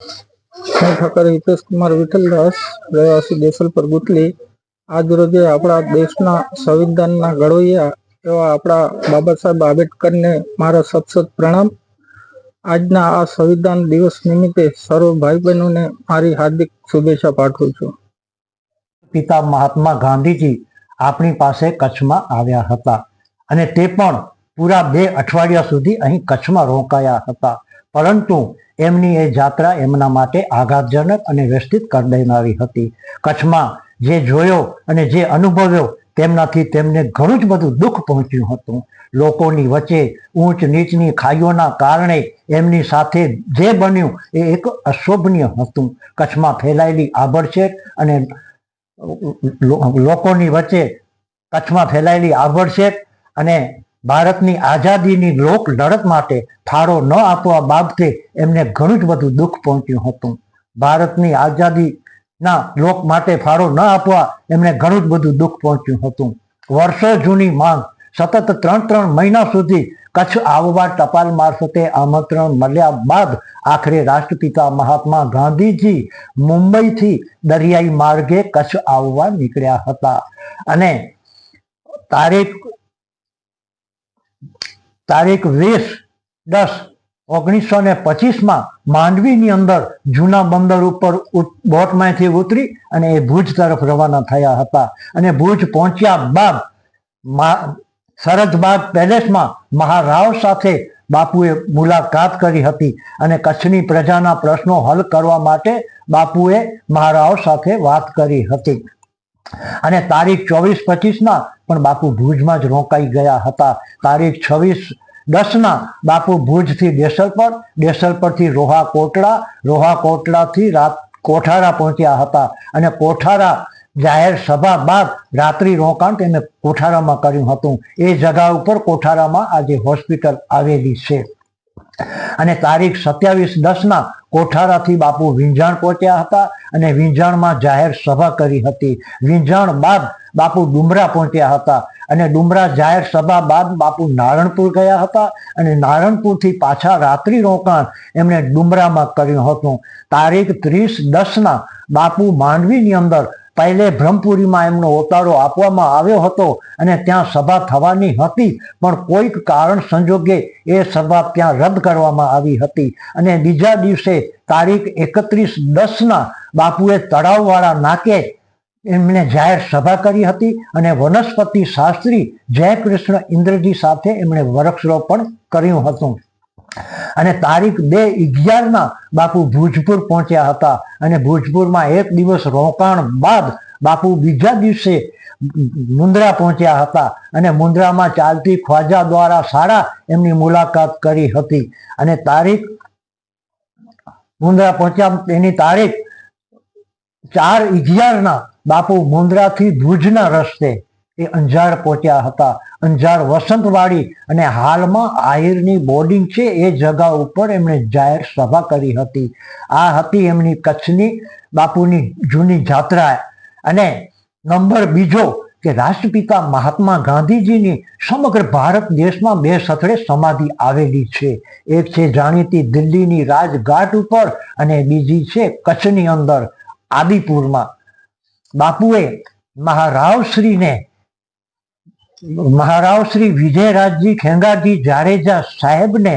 હું ઠાકર હિતેશ કુમાર વિઠ્ઠલદાસ રહેવાસી દેસલપર ગુટલી. આજ રોજે આપણા દેશના સંવિધાનના ઘડવૈયા એવા આપણા બાબા સાહેબ આંબેડકરને મારા સતસત સત પ્રણામ. આજના આ સંવિધાન દિવસ નિમિત્તે સર્વ ભાઈ બહેનોને મારી હાર્દિક શુભેચ્છા પાઠવું છું. પિતા મહાત્મા ગાંધીજી આપણી પાસે કચ્છમાં આવ્યા હતા અને તે પણ પૂરા બે અઠવાડિયા સુધી અહીં કચ્છમાં રોકાયા હતા. પરંતુ એમની એ જાત્રા એમના માટે આઘાતજનક અને વ્યસ્તિત કરી દેનારી હતી. કચ્છમાં જે જોયો અને જે અનુભવ્યો તેમનાથી તેમને ઘણું જ બધું દુઃખ પહોંચ્યું હતું. લોકોની વચ્ચે ઊંચ નીચની ખાઈઓના કારણે એમની સાથે જે બન્યું એ એક અશોભનીય હતું. કચ્છમાં ફેલાયેલી આભડછેટ અને લોકોની વચ્ચે કચ્છમાં ફેલાયેલી આભડછેટ અને ભારતની આઝાદીની લોક લડત માટે ફાળો ન આપવા બાબતે એમને ઘણું જ બધું દુઃખ પહોંચ્યું હતું. ભારતની આઝાદીના લોક માટે ફાળો ન આપવા એમને ઘણું જ બધું દુઃખ પહોંચ્યું હતું. વર્ષો જૂની માંગ, સતત ત્રણ ત્રણ મહિના સુધી કચ્છ આવવા ટપાલ મારફતે આમંત્રણ મળ્યા બાદ આખરે રાષ્ટ્રપિતા મહાત્મા ગાંધીજી મુંબઈથી દરિયાઈ માર્ગે કચ્છ આવવા નીકળ્યા હતા. અને તારીખ તારીખ વીસ, દસ, ઓગણીસો ને પચીસમાં માંડવીની અંદર જૂના બંદર ઉપર બોટમાંથી ઉતરી અને એ ભુજ તરફ રવાના થયા હતા. અને ભુજ પહોંચ્યા બાદ સરહદબાગ પેલેસમાં મહારાવ સાથે બાપુએ મુલાકાત કરી હતી અને કચ્છની પ્રજાના પ્રશ્નો હલ કરવા માટે બાપુએ મહારાવ સાથે વાત કરી હતી. અને તારીખ ચોવીસ પચીસના પણ બાપુ ભુજમાં જ રોકાઈ ગયા હતા. તારીખ છવ્વીસ દસના બાપુ ભુજથી દેસલપર, દેસલપરથી રોહા કોટડા રોહા કોટડાથી રાત કોઠારા પહોંચ્યા હતા. અને કોઠારા જાહેર સભા બાદ રાત્રિ રોકાણ તેને કોઠારામાં કર્યું હતું. એ જગા ઉપર કોઠારામાં આજે હોસ્પિટલ આવેલી છે. અને તારીખ સત્યાવીસ દસના કોઠારાથી બાપુ વિંજાણ પહોંચ્યા હતા અને વિંજાણમાં જાહેર સભા કરી હતી. વિંજાણ બાદ બાપુ ડુમરા પહોંચ્યા હતા અને ડુમરા જાહેર સભા બાદ બાપુ નારણપુર ગયા હતા અને નારણપુરથી પાછા રાત્રિ રોકાણ એમણે ડુમરામાં કર્યું હતું. તારીખ ત્રીસ દસના બાપુ માંડવીની અંદર પહેલે બ્રહ્મપુરીમાં એમનો ઓતારો આપવામાં આવ્યો હતો અને ત્યાં સભા થવાની હતી, પણ કોઈક કારણ સંજોગે એ સભા ત્યાં રદ કરવામાં આવી હતી. અને બીજા દિવસે તારીખ એકત્રીસ દસના બાપુએ તળાવવાળા નાકે એમણે જાહેર સભા કરી હતી અને વનસ્પતિ શાસ્ત્રી જયકૃષ્ણ ઇન્દ્રજી સાથે એમણે વૃક્ષરોપણ કર્યું હતું. અને તારીખ બે અગિયારમાં બાપુ ભુજપુર પહોંચ્યા હતા અને ભુજપુરમાં એક દિવસ રોકાણ બાદ બાપુ બીજા દિવસે મુન્દ્રા પહોંચ્યા હતા અને મુન્દ્રામાં ચાલતી ખ્વાજા દ્વારા શાળા એમની મુલાકાત કરી હતી. અને તારીખ મુન્દ્રા પહોંચ્યા એની તારીખ ચાર અગિયારના બાપુ મુન્દ્રાથી ભુજના રસ્તે એ અંજાર પહોંચ્યા હતા. અંજાર વસંતવાડી અને હાલમાં આહિરની બોર્ડિંગ છે એ જગા ઉપર એમણે જાહેર સભા કરી હતી. આ હતી એમની કચ્છની બાપુની જૂની જાત્રા. અને નંબર બીજો કે રાષ્ટ્રપિતા મહાત્મા ગાંધીજીની સમગ્ર ભારત દેશમાં બે સથળે સમાધિ આવેલી છે. એક છે જાણીતી દિલ્હીની રાજઘાટ ઉપર અને બીજી છે કચ્છની અંદર આદિપુરમાં. બાપુએ મહારાવશ્રીને મહારાવ શ્રી વિજયરાજજી ખેંગારજી જાડેજા સાહેબને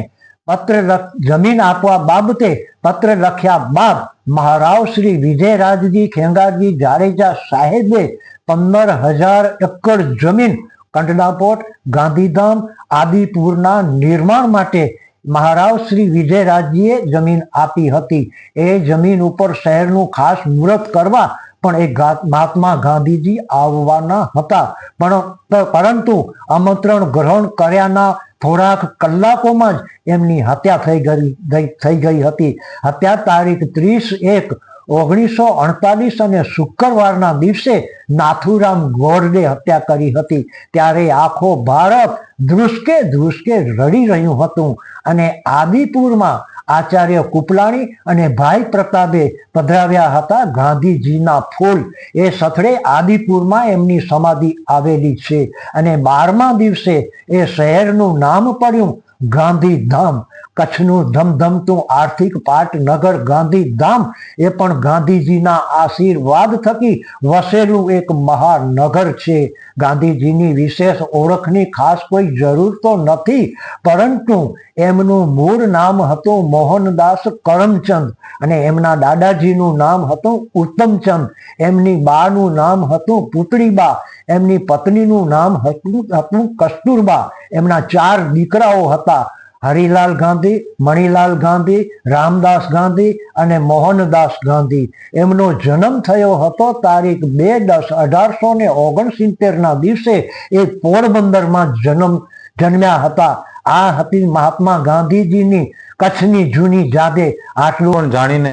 પત્ર જમીન આપવા બાબતે પત્ર લખ્યા બાદ મહારાવ શ્રી વિજયરાજજી ખેંગારજી જાડેજા સાહેબે પંદર હજાર એકર જમીન કંડલાપોટ ગાંધીધામ આદિપુરના નિર્માણ માટે મહારાવ શ્રી વિજયરાજજીએ જમીન આપી હતી. એ જમીન ઉપર શહેરનું ખાસ મુહૂર્ત કરવા પણ એ મહાત્મા ગાંધીજી આવવાના હતા. પણ પરંતુ આમંત્રણ ગ્રહણ કર્યાના થોડાક કલાકોમાં જ એમની હત્યા થઈ ગઈ થઈ ગઈ હતી. હત્યા તારીખ ત્રીસ એક ઓગણીસો અડતાલીસ અને શુક્રવારના દિવસે નાથુરામ ગોરડે હત્યા કરી હતી. ત્યારે આખો ભારત ધ્રુસકે ધ્રુસકે રડી રહ્યું હતું. અને આદિપુરમાં આચાર્ય કુપલાણી અને ભાઈ પ્રતાપે પધરાવ્યા હતા ગાંધીજીના ફૂલ. એ સથળે આદિપુરમાં એમની સમાધિ આવેલી છે અને બારમા દિવસે એ શહેરનું નામ પડ્યું ગાંધીધામ, કચ્છનું ધમધમતું આર્થિક પાટનગર ગાંધીધામ, એ પણ ગાંધીજીના આશીર્વાદ થકી વસેલું એક મહાનગર છે. ગાંધીજીની વિશેષ ઓળખની ખાસ કોઈ જરૂર તો નથી, પરંતુ એમનું મૂળ નામ હતું મોહનદાસ કરમચંદ અને એમના દાદાજીનું નામ હતું ઉત્તમચંદ. એમની બાનું નામ હતું પુતળીબા, એમની પત્નીનું નામ હતું હતું કસ્તુરબા. એમના ચાર દીકરાઓ હતા. હરિલાલ ગાંધી, મણિલાલ ગાંધી, રામદાસ ગાંધી અને મોહનદાસ ગાંધી. એમનો જન્મ થયો હતો તારીખ બે દસ અઢારસો ને ઓગણસિત્તેરના દિવસે એ પોરબંદરમાં જન્મ, જન્મ્યા હતા. આ હતી મહાત્મા ગાંધીજીની કચ્છની જૂની જાગે આટલું પણ જાણીને